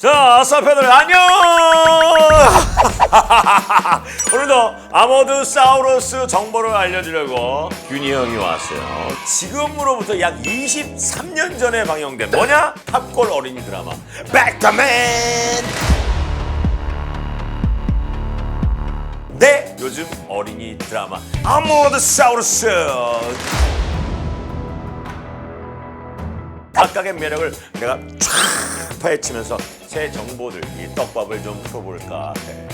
자, 아싸패들 안녕! 오늘도 아모드 사우루스 정보를 알려주려고 균이 형이 왔어요. 지금으로부터 약 23년 전에 방영된 뭐냐? 탑골 어린이 드라마 백더맨! 네, 요즘 어린이 드라마 아모드 사우루스 각각의 매력을 내가 쫙 파헤치면서 새 정보들 이 떡밥을 좀 풀어볼까 해.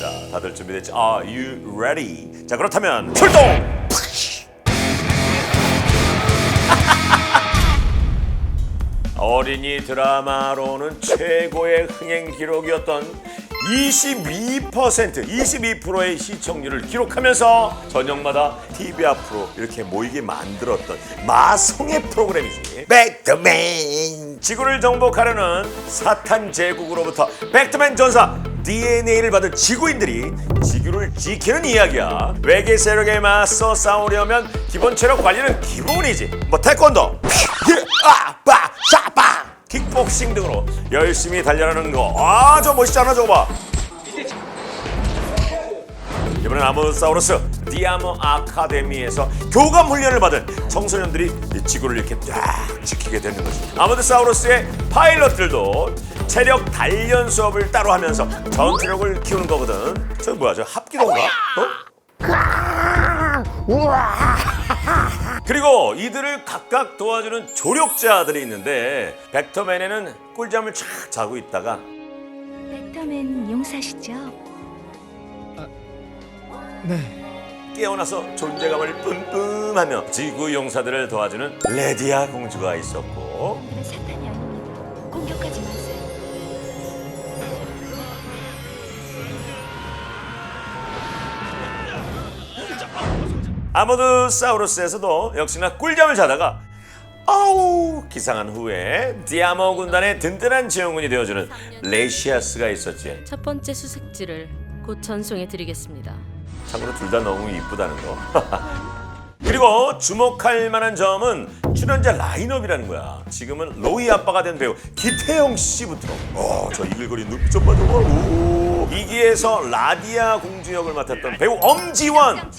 자 다들 준비됐지? Are you ready? 자 그렇다면 출동! 어린이 드라마로는 최고의 흥행 기록이었던 22% 22%의 시청률을 기록하면서 저녁마다 TV 앞으로 이렇게 모이게 만들었던 마성의 프로그램이지. 백더맨 지구를 정복하려는 사탄 제국으로부터 백더맨 전사 DNA를 받은 지구인들이 지구를 지키는 이야기야. 외계 세력에 맞서 싸우려면 기본 체력 관리는 기본이지. 뭐 태권도. 샤빠 킥복싱 등으로 열심히 달려라는 거. 아, 저 멋있잖아, 저거 봐. 이번엔 아모사우루스 디아모 아카데미에서 교감 훈련을 받은 청소년들이 이 지구를 이렇게 딱 지키게 되는 거지. 아모드사우루스의 파일럿들도 체력 단련 수업을 따로 하면서 전투력을 키우는 거거든. 저 뭐야, 저 합기도인가? 어? 그리고 이들을 각각 도와주는 조력자들이 있는데 벡터맨에는 꿀잠을 쫙 자고 있다가 벡터맨 용사시죠? 깨어나서 존재감을 뿜뿜하며 지구 용사들을 도와주는 레디아 공주가 있었고 사탄이 아모드사우루스에서도 역시나 꿀잠을 자다가 아우 기상한 후에 디아모 군단의 든든한 지원군이 되어주는 레시아스가 있었지 첫 번째 수색지를 곧 전송해 드리겠습니다. 참고로 둘 다 너무 이쁘다는 거. 그리고 주목할 만한 점은 출연자 라인업이라는 거야. 지금은 로이 아빠가 된 배우 기태영 씨부터. 어, 저 이글거리는 눈빛 좀 봐줘. 오. 이기에서 라디아 공주 역을 맡았던 배우 엄지원.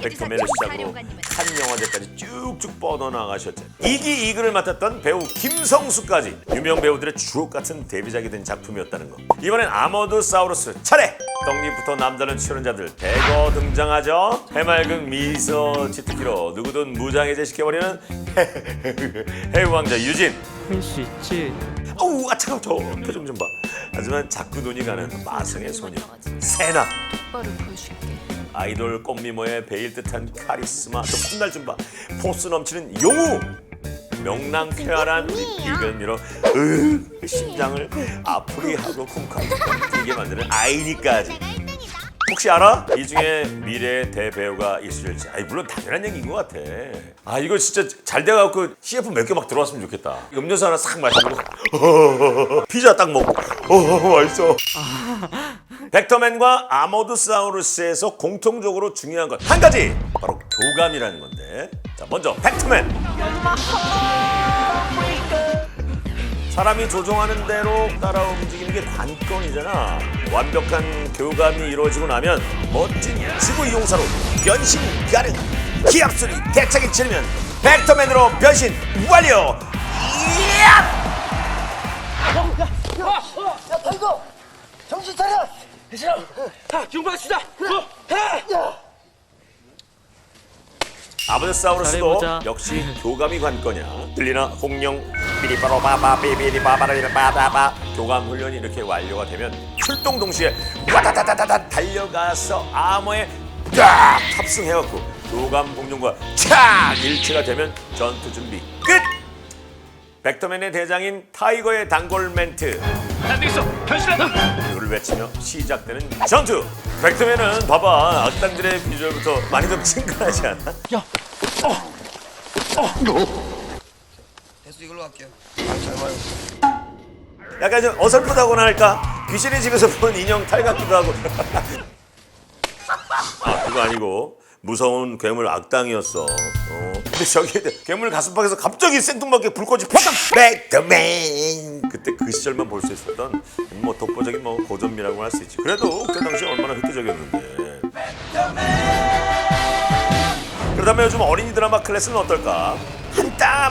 백터맨을 시작으로 한 영화제까지 쭉쭉 뻗어나가셨죠. 이기 이글을 맡았던 배우 김성수까지 유명 배우들의 주옥 같은 데뷔작이 된 작품이었다는 거. 이번엔 아머드 사우루스 차례. 떡잎부터 남다른 출연자들 대거 등장하죠. 해맑은 미소 치트키로 누구든 무장해제 시켜버리는 해왕자 유진. 할 수 있지. 어우 아 차가워 저 표정 좀 봐. 하지만 자꾸 눈이 가는 마성의 소녀 세나. 아이돌 꽃미모의 베일 듯한 카리스마 저 콧날 좀 봐. 포스 넘치는 용우. 명랑 쾌활한 이변미로 으 심장을 아프게 하고 쿵쾅 뛰게 만드는 아이니까지. 혹시 알아? 이 중에 미래의 대배우가 있을지. 아니 물론 당연한 얘기인 것 같아. 아 이거 진짜 잘 돼갖고 CF 몇 개 막 들어왔으면 좋겠다. 음료수 하나 싹 마시고 피자 딱 먹고 어 맛있어. 벡터맨과 아모드사우루스에서 공통적으로 중요한 것한 가지! 바로 교감이라는 건데. 자 먼저 벡터맨. 사람이 조종하는 대로 따라 움직이는 게 관건이잖아. 완벽한 교감이 이루어지고 나면 멋진 지구 이용사로 변신 가능 기합 소리 대차게 치르면 벡터맨으로 변신 완료! 이야! 아이고 정신 차려 얘들아, 아, 용박시다. 어, 아브드사우루스도 잘해보자. 역시 교감이 관건이야. 들리나 홍룡 삐리빠로바바 삐비리바바라바바바 교감 훈련이 이렇게 완료가 되면 출동 동시에 와다다다다다 달려가서 암호에 쫙 탑승해갖고 교감 공룡과 착 일체가 되면 전투 준비 끝. 벡터맨의 대장인 타이거의 단골 멘트 안돼 있어. 변신한다. 이걸 외치며 시작되는 전투. 벡터맨은 봐봐 악당들의 비주얼부터 많이 좀 친근하지 않아? 됐어 이걸로 할게요 약간 좀 어설프다고나 할까? 귀신의 집에서 본 인형 탈 같기도 하고. 아, 그거 아니고 무서운 괴물 악당이었어. 어. 근데 저기 괴물 가슴팍에서 갑자기 생뚱맞게 불꽃이 팍! 백더맨 그때 그 시절만 볼 수 있었던 뭐 독보적인 뭐 고전미라고 할 수 있지. 그래도 그때 당시 얼마나 획기적이었는데. 그렇다면 요즘 어린이 드라마 클래스는 어떨까?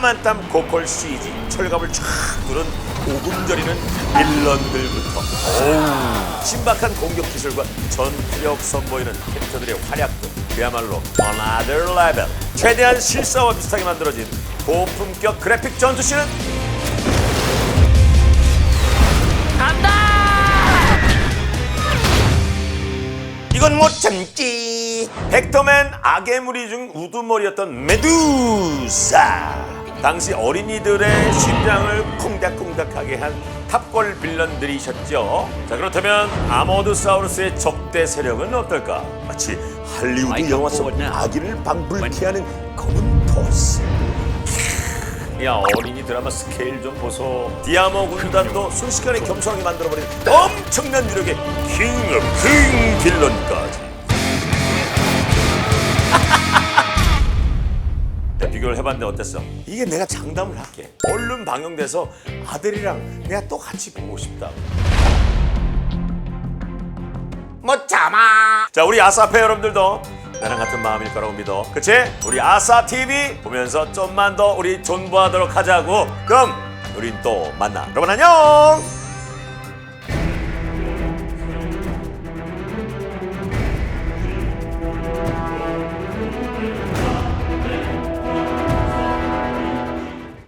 한땀 고퀄 CG, 철갑을 쫙 두른 오금저리는 빌런들부터. 오우, 신박한 공격 기술과 전투력 선보이는 캐릭터들의 활약도 그야말로 another level. 최대한 실사와 비슷하게 만들어진 고품격 그래픽 전투씬은 이건 못 참지. 벡터맨 악의 무리 중 우두머리였던 메두사. 당시 어린이들의 심장을 콩닥콩닥하게 한 탑골 빌런들이셨죠. 자 그렇다면 아모드사우루스의 적대 세력은 어떨까? 마치 할리우드 영화 속 아기를 방불케 하는 검은 보스. 야 어린이 드라마 스케일 좀 보소 디아모 군단도 순식간에 겸손하게 만들어버린 엄청난 유력의 킹 오브 킹 빌런까지 해봤는데 어땠어? 이게 내가 장담을 할게. 얼른 방영돼서 아들이랑 내가 또 같이 보고 싶다. 못 참아. 자 우리 아사페 여러분들도 나랑 같은 마음일 거라고 믿어. 그치? 우리 아사 TV 보면서 좀만 더 우리 존버하도록 하자고. 그럼 우린 또 만나. 여러분 안녕